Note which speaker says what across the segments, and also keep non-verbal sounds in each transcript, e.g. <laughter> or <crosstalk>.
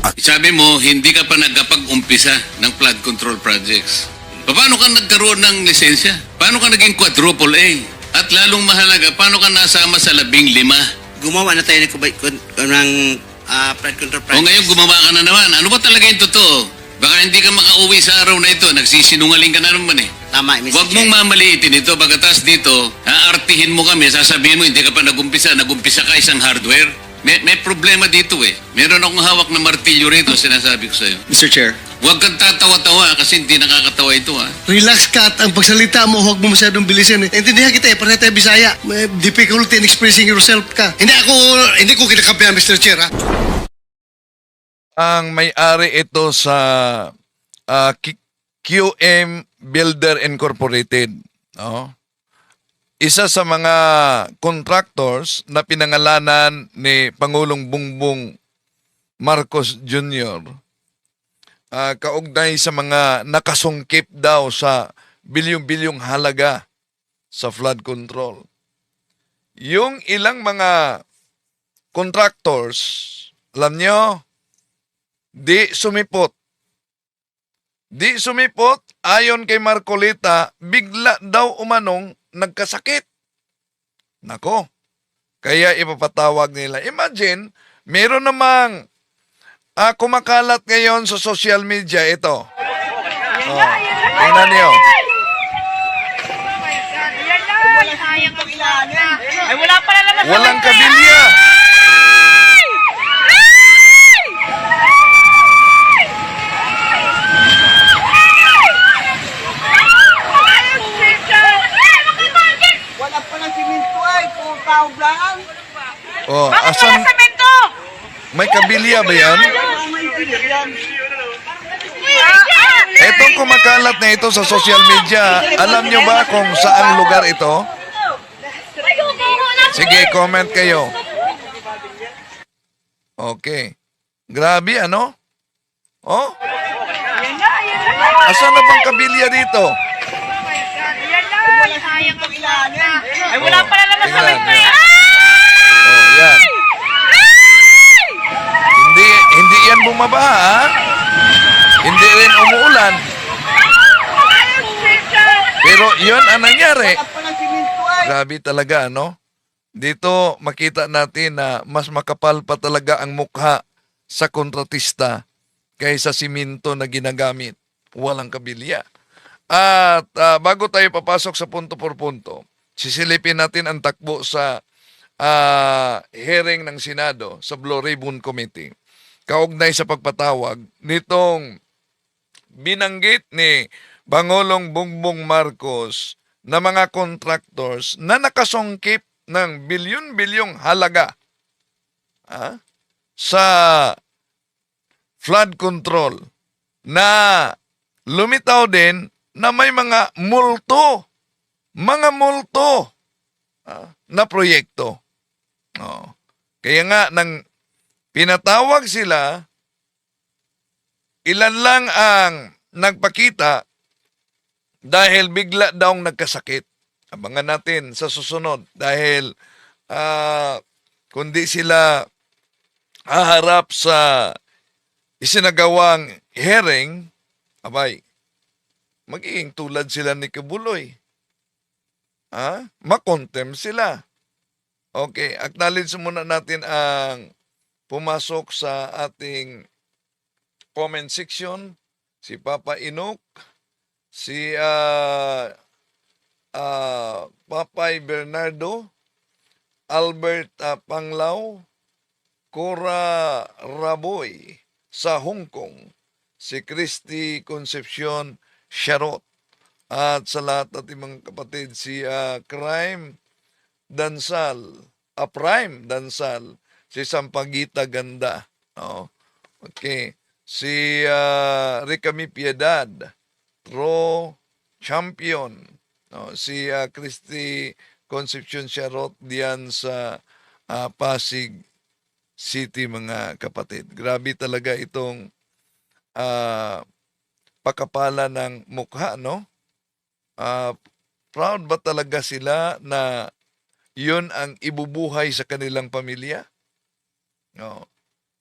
Speaker 1: At
Speaker 2: Sabi mo, hindi ka pa nagkapag-umpisa ng flood control projects. Paano ka nagkaroon ng lisensya? Paano ka naging quadruple A? At lalong mahalaga, paano ka nasama sa labing lima?
Speaker 3: Gumawa na tayo ng, kubay- kun- ng ah, flood control
Speaker 2: O ngayon gumawa ka na naman. Ano ba talaga yung totoo? Baka hindi ka makauwi sa araw na ito. Nagsisinungaling ka na naman eh.
Speaker 3: Tama, Mr.
Speaker 2: Huwag
Speaker 3: Chair.
Speaker 2: mong mamaliitin ito. Bagatas dito, aartihin mo kami. Sasabihin mo, hindi ka pa nagumpisa. Nagumpisa ka isang hardware. May, may problema dito eh. Meron akong hawak na martilyo rito, sinasabi ko sa'yo.
Speaker 4: Mr. Chair.
Speaker 2: Huwag kang tatawa-tawa kasi hindi nakakatawa ito ah.
Speaker 4: Relax ka at ang pagsalita mo, huwag mo masyadong bilisan. Eh. Intindihan kita eh, pareha tayo Bisaya. May difficulty in expressing yourself ka. Hindi ako, hindi ko kinakampihan, Mr. Chair, ha?
Speaker 5: ang may-ari ito sa ah, Q- QM Builder Incorporated. No? Isa sa mga contractors na pinangalanan ni Pangulong Bongbong Marcos Jr. ah, kaugnay sa mga nakasungkip daw sa bilyong-bilyong halaga sa flood control. Yung ilang mga contractors, alam nyo, Di sumipot. Di sumipot, ayon kay Marcolita, bigla daw umanong nagkasakit. Nako, kaya ipapatawag nila. Imagine, meron namang ah, kumakalat ngayon sa social media ito. Oh, tingnan niyo.
Speaker 6: Ay, wala pala naman
Speaker 5: Walang kabilya.
Speaker 7: Wala pa ng siminto ay, lang.
Speaker 5: Oh,
Speaker 6: Bakit wala
Speaker 5: asan
Speaker 6: semento?
Speaker 5: may kabilya ba yan? Etong kumakalat na ito sa social media, alam nyo ba kung saang lugar ito? Sige, comment kayo. Okay. Grabe, ano? Oh? Asan na bang kabilya dito?
Speaker 6: Ay, wala
Speaker 5: Oh,
Speaker 6: pala naman sa.
Speaker 5: Oh, yan. Hindi, hindi yan bumabaha, ha? Hindi rin umuulan. Pero yun ang nangyari. Grabe talaga, ano? Dito makita natin na mas makapal pa talaga ang mukha sa kontratista kaysa siminto na ginagamit. Walang kabilya. At ah, bago tayo papasok sa punto por punto, sisilipin natin ang takbo sa ah, hearing ng Senado sa Blue Ribbon Committee. Kaugnay sa pagpatawag nitong binanggit ni Bangulong Bongbong Marcos na mga contractors na nakasongkip ng bilyon-bilyong halaga ah, sa flood control na lumitaw din na may mga multo, mga multo ah, na proyekto. Oh. Kaya nga, nang pinatawag sila, ilan lang ang nagpakita dahil bigla daw nagkasakit. Abangan natin sa susunod dahil ah, kundi sila haharap sa isinagawang hearing, abay, magiging tulad sila ni Kabuloy. Ha? Makontem sila. Okay, acknowledge muna natin ang pumasok sa ating comment section. Si Papa Inok, si ah ah, Papay Bernardo, Albert ah, Panglao, Cora Raboy sa Hong Kong, si Christy Concepcion Sharot, at sa lahat at mga kapatid si ah, Crime Dansal, a Prime Dansal, si Sampagita Ganda. Oh. Okay. Si ah, Ricami Piedad, Pro Champion. No, si ah, Christy Concepcion Sharot diyan sa ah, Pasig City mga kapatid. Grabe talaga itong ah, pakapala ng mukha, no? Ah, proud ba talaga sila na yun ang ibubuhay sa kanilang pamilya? No.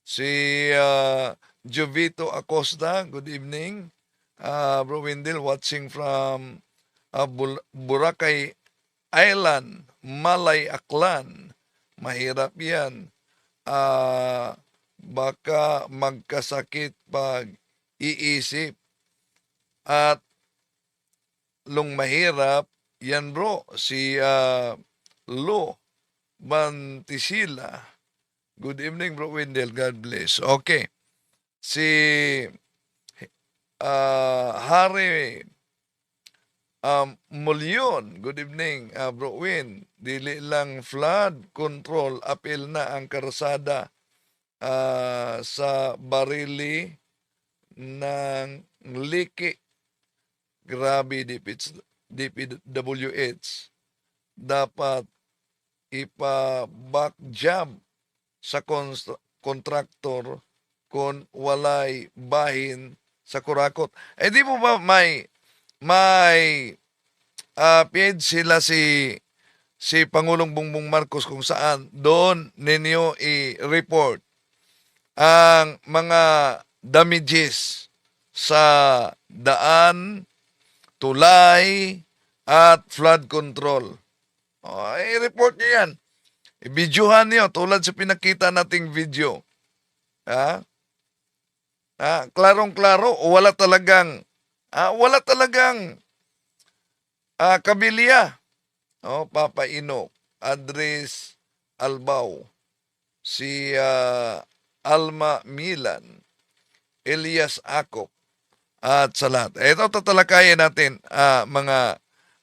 Speaker 5: Si ah, Jovito Acosta, good evening. Uh, Bro Wendell, watching from uh, Bul- Boracay Island, Malay Aklan. Mahirap yan. Ah, baka magkasakit pag iisip. At lung mahirap, yan bro, si ah, Lo Bantisila. Good evening, bro Wendell. God bless. Okay. Si ah, Harry um, Mulyon. Good evening, ah, bro Win. Dili lang flood control. Apil na ang karasada ah, sa barili ng liki. Grabe, DPWH. Dapat ipa-back job sa kontraktor kung walay bahin sa kurakot. Eh di mo ba may may ah page sila si si Pangulong Bongbong Marcos kung saan doon ninyo i-report ang mga damages sa daan, tulay, at flood control. O, i-report niyo yan. I-videohan niyo tulad sa pinakita nating video. Ha? Ah, klarong-klaro, wala talagang ah, wala talagang ah, kabilya. Oh, Papa Inok, Andres Albao, si ah, Alma Milan, Elias Akop, at sa lahat. Ito tatalakayin natin, ah, mga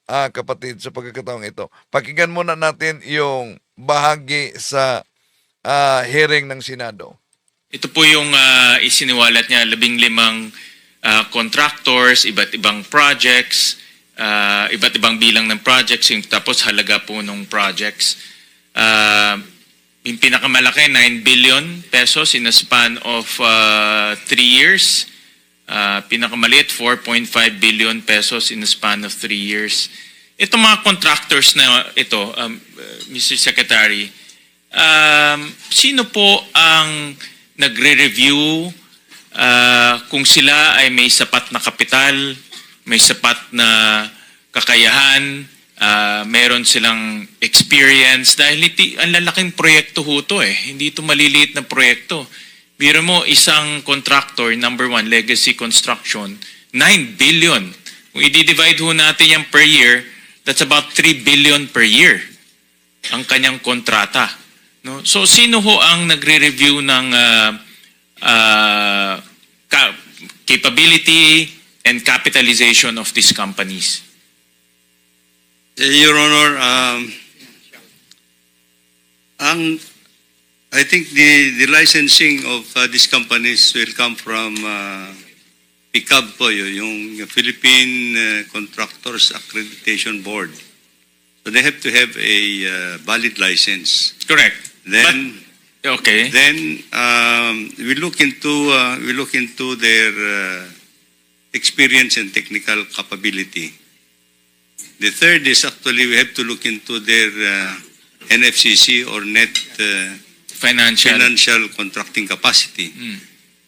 Speaker 5: ah, kapatid, sa pagkakataong ito. Pakinggan muna natin yung bahagi sa ah, hearing ng Senado.
Speaker 1: Ito po yung ah, isiniwalat niya, labing limang ah, contractors, iba't ibang projects, ah, iba't ibang bilang ng projects, yung tapos halaga po ng projects. Ah, yung pinakamalaki, 9 billion pesos in a span of 3 years. Ah, pinakamaliit, 4.5 billion pesos in a span of 3 years. Itong mga contractors na ito, um, uh, Mr. Secretary, um, sino po ang nagre-review ah, kung sila ay may sapat na kapital, may sapat na kakayahan, ah, meron silang experience dahil iti, ang lalaking proyekto ho to eh. Hindi ito maliliit na proyekto. Biro mo, isang contractor, number one, Legacy Construction, 9 billion. Kung i-divide ho natin yan per year, that's about 3 billion per year ang kanyang kontrata. No? So sino ho ang nagre-review ng ah, ah, ka- capability and capitalization of these companies?
Speaker 8: Your Honor, um, ang I think the the licensing of uh, these companies will come from uh, PICAB po yun, yung Philippine uh, Contractors Accreditation Board. So they have to have a uh, valid license.
Speaker 1: Correct.
Speaker 8: Then
Speaker 1: But, okay.
Speaker 8: then um, we look into uh, we look into their uh, experience and technical capability. The third is actually we have to look into their uh, NFCC or net uh,
Speaker 1: Financial.
Speaker 8: financial contracting capacity.
Speaker 1: Mm.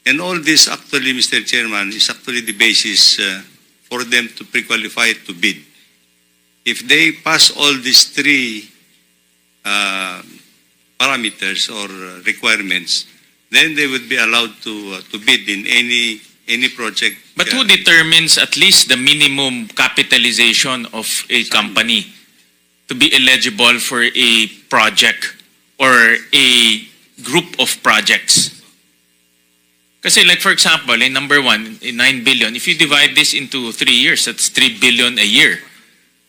Speaker 8: And all this actually, Mr. Chairman, is actually the basis uh, for them to pre-qualify to bid. If they pass all these three uh, parameters or requirements, then they would be allowed to uh, to bid in any any project.
Speaker 1: But who determines at least the minimum capitalization of a company to be eligible for a project or a group of projects? Kasi like for example, in number one, in 9 billion, if you divide this into three years, that's 3 billion a year.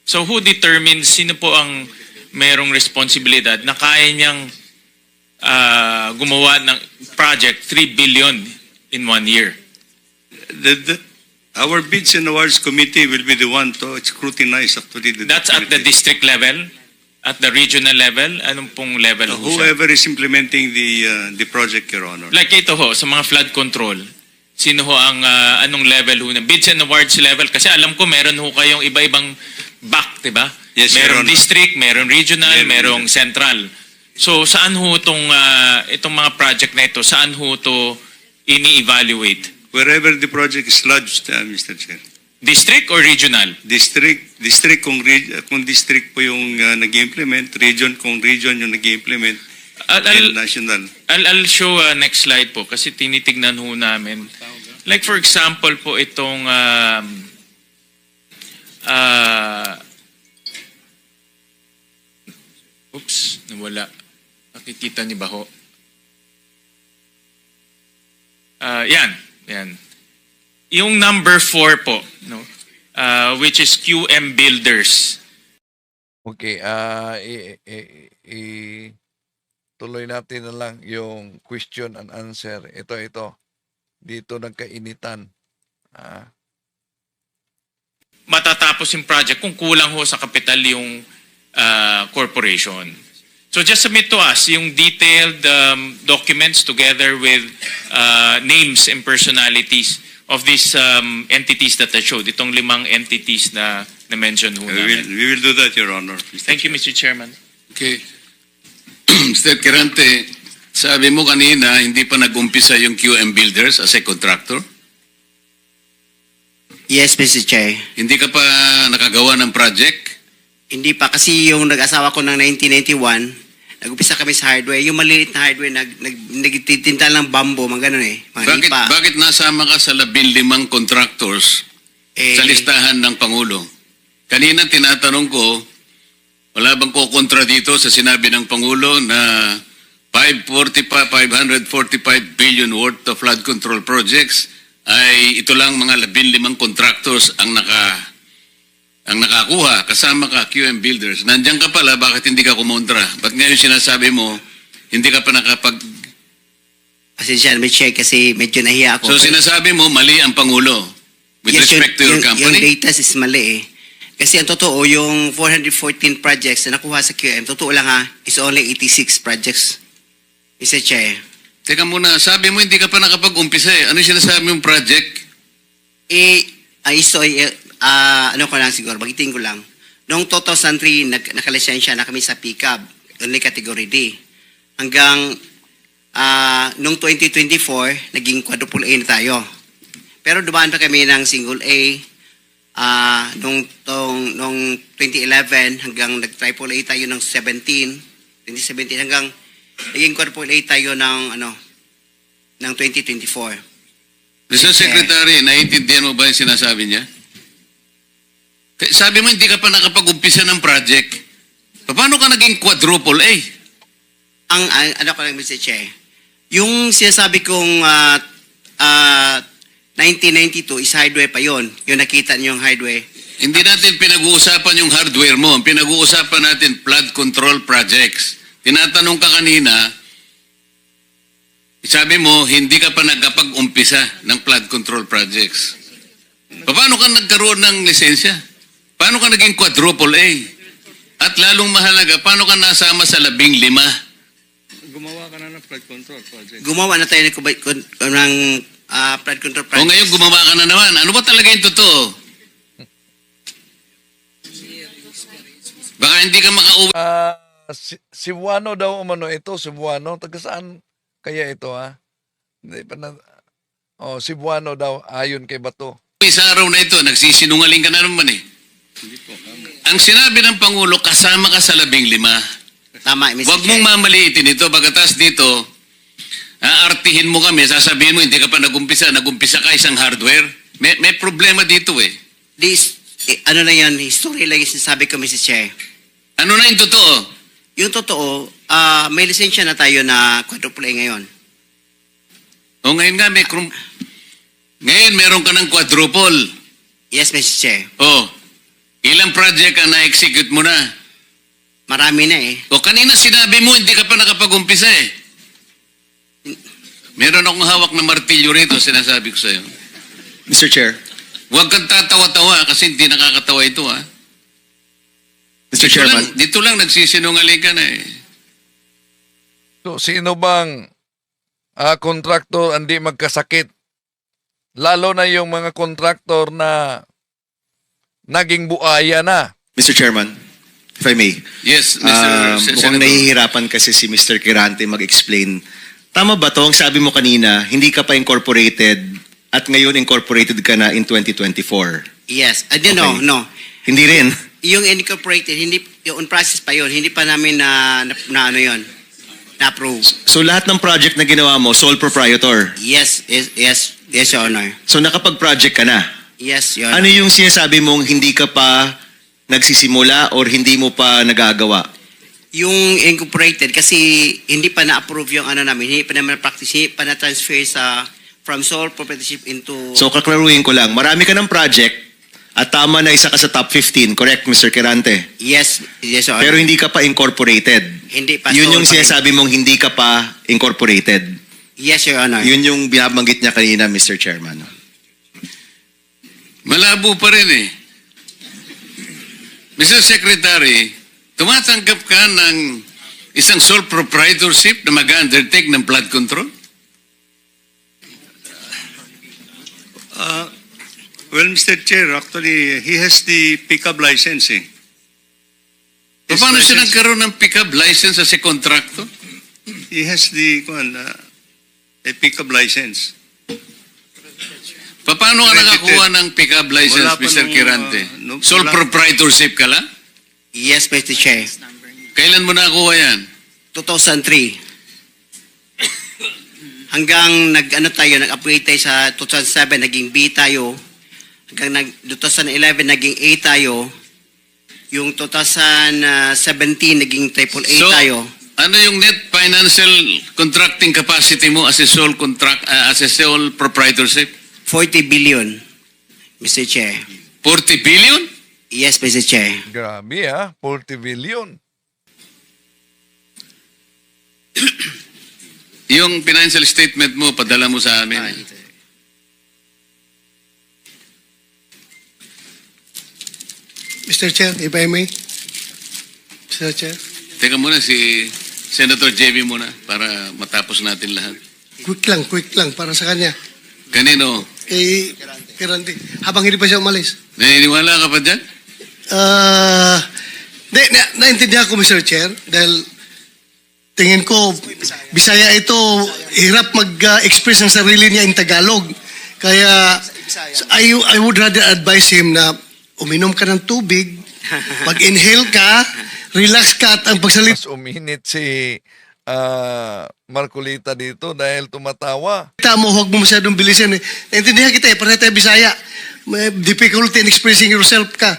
Speaker 1: So who determines, sino po ang merong responsibilidad na kaya niyang ah, gumawa ng project 3 billion in one year?
Speaker 8: the, the, our bids and awards committee will be the one to scrutinize actually the
Speaker 1: That's at the district level? At the regional level? Anong pong level
Speaker 8: Uh? Whoever is implementing the uh, the project, Your Honor.
Speaker 1: Like ito ho, sa mga flood control, sino ho ang ah, anong level ho na? Bids and awards level? Kasi alam ko meron ho kayong iba-ibang back, di ba?
Speaker 8: Yes, Your
Speaker 1: meron
Speaker 8: Honor.
Speaker 1: district, meron regional,
Speaker 8: Meron.
Speaker 1: merong central. So saan ho itong, ah, itong mga project na ito, saan ho ito ini-evaluate?
Speaker 8: Wherever the project is lodged, uh, Mr. Chair.
Speaker 1: District or regional?
Speaker 8: District, district kung, re- kung district po yung uh, nag-implement, region kung region yung nag-implement,
Speaker 1: I'll,
Speaker 8: and
Speaker 1: I'll,
Speaker 8: national.
Speaker 1: I'll, I'll show uh, next slide po kasi tinitignan ho namin. Like for example po itong um, uh, oops, nawala. Nakikita niyo ba ho? Uh, yan, yan. Yung number 4 po, no? Uh, which is QM Builders.
Speaker 5: Okay, ah i, i- i- tuloy natin na lang yung question and answer. Ito, ito. Dito nagkainitan. Ah,
Speaker 1: matatapos yung project kung kulang ho sa kapital yung uh, corporation. So just submit to us yung detailed um, documents together with uh, names and personalities of these um, entities that I showed. Itong limang entities na na-mention ho
Speaker 8: We will,
Speaker 1: namin.
Speaker 8: we will do that, Your Honor. Mr.
Speaker 1: Thank you, Mr. Chairman.
Speaker 2: Okay. <clears throat> Mr. Kirante, sabi mo kanina, hindi pa nag-umpisa yung QM Builders as a contractor?
Speaker 3: Yes, Mr. Chair.
Speaker 2: Hindi ka pa nakagawa ng project?
Speaker 3: Hindi pa kasi yung nag-asawa ko ng 1991, nag-upisa kami sa hardware. Yung maliit na hardware, nag, nag, nagtitinta ng bambo, mga ganun eh. Mga
Speaker 2: Bakit,
Speaker 3: lipa.
Speaker 2: bakit nasama ka sa labing limang contractors
Speaker 3: Eh,
Speaker 2: sa listahan ng Pangulo? Kanina tinatanong ko, wala bang kukontra dito sa sinabi ng Pangulo na 545, 545 billion worth of flood control projects ay ito lang mga labing limang contractors ang naka ang nakakuha, kasama ka, QM Builders. Nandiyan ka pala, bakit hindi ka kumontra? Ba't ngayon sinasabi mo, hindi ka pa nakapag...
Speaker 3: Pasensya na. Chair, kasi medyo nahiya ako.
Speaker 2: So sinasabi mo, mali ang Pangulo with
Speaker 3: Yes,
Speaker 2: respect to your company?
Speaker 3: Yung data is mali eh. Kasi ang totoo, yung 414 projects na nakuha sa QM, totoo lang ha, is only 86 projects. Mr. Chair.
Speaker 2: Teka muna, sabi mo hindi ka pa nakapag-umpisa eh. Ano yung sinasabi mong project?
Speaker 3: Eh, ay so, eh, ah, ano ko lang siguro, bagitin ko lang. Noong 2003, nag, nakalisensya na kami sa pickup, only category D. Hanggang ah, noong 2024, naging quadruple A na tayo. Pero dumaan pa kami ng single A ah nung, tong, nung 2011 hanggang nag-triple A tayo ng 17, 2017 hanggang naging quadruple A tayo ng ano ng 2024.
Speaker 2: Mr. Secretary, naiintindihan mo ba yung sinasabi niya? Sabi mo hindi ka pa nakapag-umpisa ng project. Paano ka naging quadruple A?
Speaker 3: ang, ang ano ko lang Mr. Che, yung sinasabi kong ah, ah, 1992 is hardware pa yon. Yung nakita niyo yung hardware.
Speaker 2: Hindi natin pinag-uusapan yung hardware mo. Pinag-uusapan natin flood control projects. Tinatanong ka kanina, sabi mo, hindi ka pa nagkapag-umpisa ng flood control projects. Paano ka nagkaroon ng lisensya? Paano ka naging quadruple A? At lalong mahalaga, paano ka nasama sa labing lima?
Speaker 8: Gumawa ka na ng flood control project.
Speaker 3: Gumawa na tayo ng, ng flood control
Speaker 2: O ngayon gumawa ka na naman. Ano ba talaga yung totoo? Baka hindi ka makauwi.
Speaker 5: Ah, si, Cebuano daw umano ito, Cebuano. Taga saan kaya ito ha? Hindi pa na, oh, Cebuano daw ayon kay Bato.
Speaker 2: Sa araw na ito, nagsisinungaling ka na naman eh. Ang sinabi ng Pangulo, kasama ka sa labing lima.
Speaker 3: Tama, Mr.
Speaker 2: Huwag mong mamaliitin ito. Bagatas dito, aartihin mo kami, sasabihin mo, hindi ka pa nagumpisa, nagumpisa ka isang hardware. May, may problema dito eh.
Speaker 3: This, eh, ano na yan, history lang yung sinasabi ko, Mr. Che.
Speaker 2: Ano na yung totoo?
Speaker 3: Yung totoo, ah, may lisensya na tayo na quadruple A ngayon.
Speaker 2: O ngayon nga, may krum- ngayon meron ka ng quadruple.
Speaker 3: Yes, Mr. Che.
Speaker 2: O, ilang project ang na-execute mo na?
Speaker 3: Marami na eh.
Speaker 2: O kanina sinabi mo, hindi ka pa nakapag-umpisa eh. Meron akong hawak na martilyo rito, sinasabi ko sa'yo.
Speaker 9: Mr. Chair.
Speaker 2: Huwag kang tatawa-tawa kasi hindi nakakatawa ito ha.
Speaker 9: Mr.
Speaker 2: Dito
Speaker 9: Chairman.
Speaker 2: lang, dito lang nagsisinungaling ka na eh.
Speaker 5: So, sino bang ah, kontraktor hindi magkasakit? Lalo na yung mga kontraktor na naging buaya na.
Speaker 9: Mr. Chairman, if I may.
Speaker 2: Yes, Mr.
Speaker 9: Um,
Speaker 2: Sen-
Speaker 9: mukhang
Speaker 2: Senator.
Speaker 9: nahihirapan kasi si Mr. Kirante mag-explain. tama ba to ang sabi mo kanina, hindi ka pa incorporated at ngayon incorporated ka na in 2024?
Speaker 3: Yes. I don't know,
Speaker 9: Okay.
Speaker 3: no.
Speaker 9: Hindi rin.
Speaker 3: Yung incorporated, hindi, yung on process pa yun, hindi pa namin na, na, na ano yun, na-approve.
Speaker 9: So lahat ng project na ginawa mo, sole proprietor.
Speaker 3: Yes, yes, yes, yes, Your Honor.
Speaker 9: So nakapag-project ka na.
Speaker 3: Yes, Your
Speaker 9: Ano yung sinasabi mong hindi ka pa nagsisimula or hindi mo pa nagagawa?
Speaker 3: Yung incorporated, kasi hindi pa na-approve yung ano namin, hindi pa naman practice, hindi pa na-transfer sa from sole proprietorship into...
Speaker 9: So kaklaruhin ko lang, marami ka ng project at tama na isa ka sa top 15, correct Mr. Kerante?
Speaker 3: yes, yes, Your Honor.
Speaker 9: Pero hindi ka pa incorporated.
Speaker 3: hindi pa
Speaker 9: Yun
Speaker 3: sole
Speaker 9: yung
Speaker 3: pa rin.
Speaker 9: sinasabi mong hindi ka pa incorporated.
Speaker 3: Yes, Your Honor.
Speaker 9: Yun yung binabanggit niya kanina, Mr. Chairman.
Speaker 2: Malabo pa rin eh. Mr. Secretary, tumatanggap ka ng isang sole proprietorship na mag-undertake ng flood control?
Speaker 8: Uh, well, Mr. Chair, actually, he has the pickup license. Eh. His
Speaker 2: paano siya
Speaker 8: license-
Speaker 2: nagkaroon ng pickup license sa kontrakto?
Speaker 8: He has the uh, a pickup license.
Speaker 2: Pa- Paano ka
Speaker 8: Credited.
Speaker 2: nakakuha ng pickup license,
Speaker 8: Wala pa
Speaker 2: Mr.
Speaker 8: nung,
Speaker 2: Kirante?
Speaker 8: uh, nung-
Speaker 2: Sole
Speaker 8: wala-
Speaker 2: proprietorship ka lang?
Speaker 3: Yes, Mr. Chair.
Speaker 2: Kailan mo nakakuha yan?
Speaker 3: 2003. <coughs> Hanggang nag ano tayo, nag-upgrade tayo sa 2007, naging B tayo. Hanggang nag 2011 naging A tayo. Yung 2017 naging triple A
Speaker 2: So,
Speaker 3: tayo.
Speaker 2: ano yung net financial contracting capacity mo as a sole contract uh, as a sole proprietorship?
Speaker 3: 40 billion, Mr. Chair.
Speaker 2: 40 billion?
Speaker 3: Yes, Mr. Chair.
Speaker 5: Grabe ha, 40 billion. <clears throat>
Speaker 2: Yung financial statement mo, padala mo sa amin.
Speaker 4: Mr. Chair, if I may. Mr. Chair,
Speaker 2: Teka muna si Senator JB muna para matapos natin lahat.
Speaker 4: quick lang, quick lang para sa kanya.
Speaker 2: Kanino?
Speaker 4: Kay Kirante. Habang hindi pa siya umalis.
Speaker 2: Naniniwala ka pa dyan?
Speaker 4: Ah, na, na, naintindihan ko, Mr. Chair, dahil tingin ko, Bisaya ito, hirap mag-express ng sarili niya in Tagalog. Kaya, I, I would rather advise him na uminom ka ng tubig, mag-inhale ka, relax ka at ang pagsalita
Speaker 5: Mas uminit si ah, Marcolita dito dahil tumatawa.
Speaker 4: mo, huwag mo masyadong bilisan. Eh. Naintindihan kita eh, pareho tayo Bisaya. May difficulty in expressing yourself ka.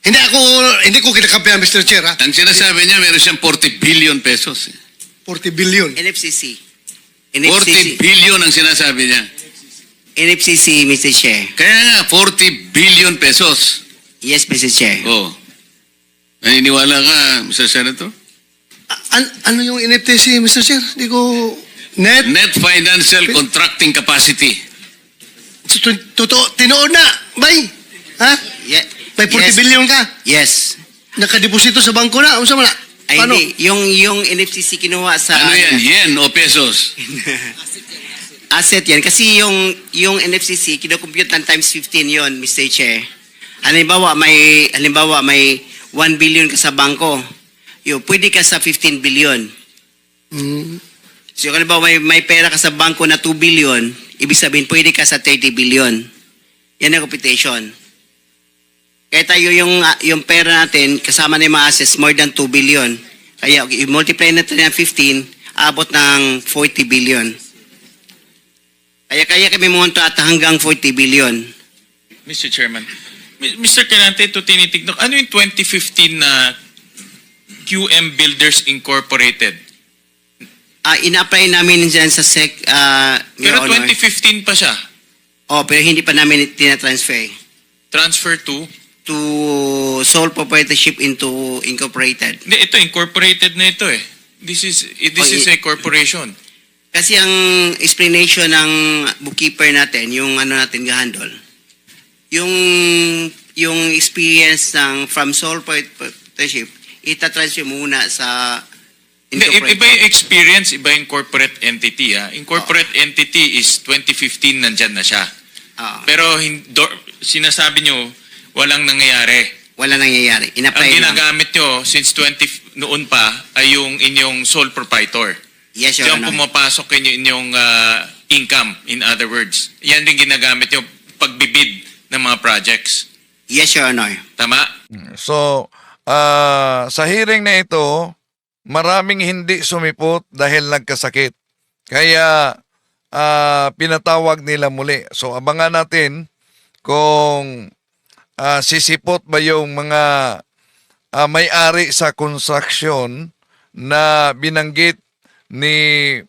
Speaker 4: Hindi ako, hindi ko kinakampihan, Mr. Chair, ha?
Speaker 2: Ang sinasabi niya, meron siyang 40 billion pesos.
Speaker 4: 40 billion.
Speaker 3: NFCC.
Speaker 2: 40
Speaker 3: NFCC.
Speaker 2: billion ang sinasabi niya.
Speaker 3: NFCC, Mr. Chair.
Speaker 2: Kaya nga, 40 billion pesos.
Speaker 3: Yes, Mr. Chair.
Speaker 2: Oh. Naniniwala ka, Mr. Senator?
Speaker 4: An- ano yung NFTC, Mr. Chair? Hindi ko... Net?
Speaker 2: Net financial contracting capacity.
Speaker 4: Totoo, tinoon na, bay. Ha?
Speaker 3: Ye-
Speaker 4: May 40
Speaker 3: yes.
Speaker 4: billion ka.
Speaker 3: Yes.
Speaker 4: Nakadeposito sa bangko na. Ano sa mga?
Speaker 3: Ay,
Speaker 4: Paano?
Speaker 3: hindi. Yung, yung NFCC kinuha sa...
Speaker 2: Ano yan? Yen o pesos? <laughs>
Speaker 3: Asset yan. Kasi yung, yung NFCC, kinocompute ng times 15 yon Mr. Chair. Halimbawa, may, halimbawa, may 1 billion ka sa bangko. Yo, pwede ka sa 15 billion.
Speaker 4: Mm,
Speaker 3: So, kung may, may pera ka sa bangko na 2 billion, ibig sabihin, pwede ka sa 30 billion. Yan ang computation. Kaya tayo yung, ah, yung pera natin, kasama na yung mga assets, more than 2 billion. Kaya, i-multiply natin ng 15, abot ng 40 billion. Kaya kaya kami munto at hanggang 40 billion.
Speaker 1: Mr. Chairman, Mr. Canante, ito tinitignan. Ano yung 2015 na QM Builders Incorporated?
Speaker 3: Ah, ina-apply namin dyan sa SEC, ah,
Speaker 1: Pero
Speaker 3: Your Honor.
Speaker 1: 2015 pa siya.
Speaker 3: Oh, pero hindi pa namin tina-transfer
Speaker 1: Transfer to?
Speaker 3: to sole proprietorship into incorporated.
Speaker 1: Hindi, ito, incorporated na ito eh. This is, this
Speaker 3: Oh,
Speaker 1: is
Speaker 3: i-
Speaker 1: a corporation.
Speaker 3: Kasi ang explanation ng bookkeeper natin, yung ano natin gahandol, yung yung experience ng from sole proprietorship, itatransfer muna sa
Speaker 1: Hindi, iba yung experience, iba yung corporate entity ha. In corporate entity is 2015 nandyan na siya.
Speaker 3: Ah,
Speaker 1: Pero hin- do- sinasabi nyo, walang nangyayari.
Speaker 3: wala nangyayari.
Speaker 1: Ang
Speaker 3: lang.
Speaker 1: ginagamit nyo since 20 f- noon pa ay yung inyong sole proprietor.
Speaker 3: Yes, Your
Speaker 1: Diyan
Speaker 3: Honor.
Speaker 1: pumapasok inyo inyong ah, income, in other words. Yan din ginagamit yung pagbibid ng mga projects.
Speaker 3: Yes, Your Honor.
Speaker 1: Tama?
Speaker 5: So, ah, sa hearing na ito, maraming hindi sumipot dahil nagkasakit. Kaya ah, pinatawag nila muli. So, abangan natin kung ah, sisipot ba yung mga ah, may-ari sa construction na binanggit ni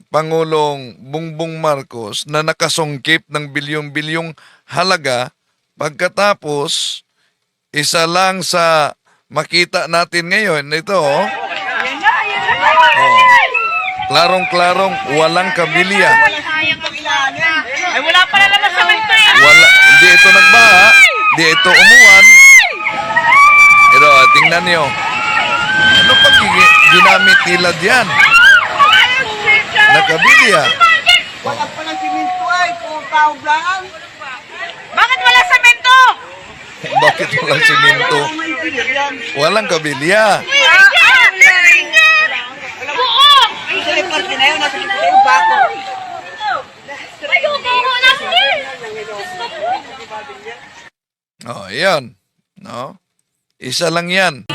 Speaker 5: Pangulong Bongbong Marcos na nakasungkip ng bilyong-bilyong halaga pagkatapos isa lang sa makita natin ngayon ito oh, klarong-klarong walang kabilya.
Speaker 6: Ay, wala pala naman sa minto eh.
Speaker 5: wala hindi ito nagbaha. Hindi ito umuwan. Pero ah, tingnan niyo. Ano pag gi- ginamit nila diyan nakabilya
Speaker 7: Wala pa ng siminto ay, kung lang.
Speaker 6: Bakit wala? <laughs>
Speaker 5: bakit walang
Speaker 7: engineer yan.
Speaker 5: walang kabilya.
Speaker 6: Na
Speaker 5: oh yan no? Isa lang yan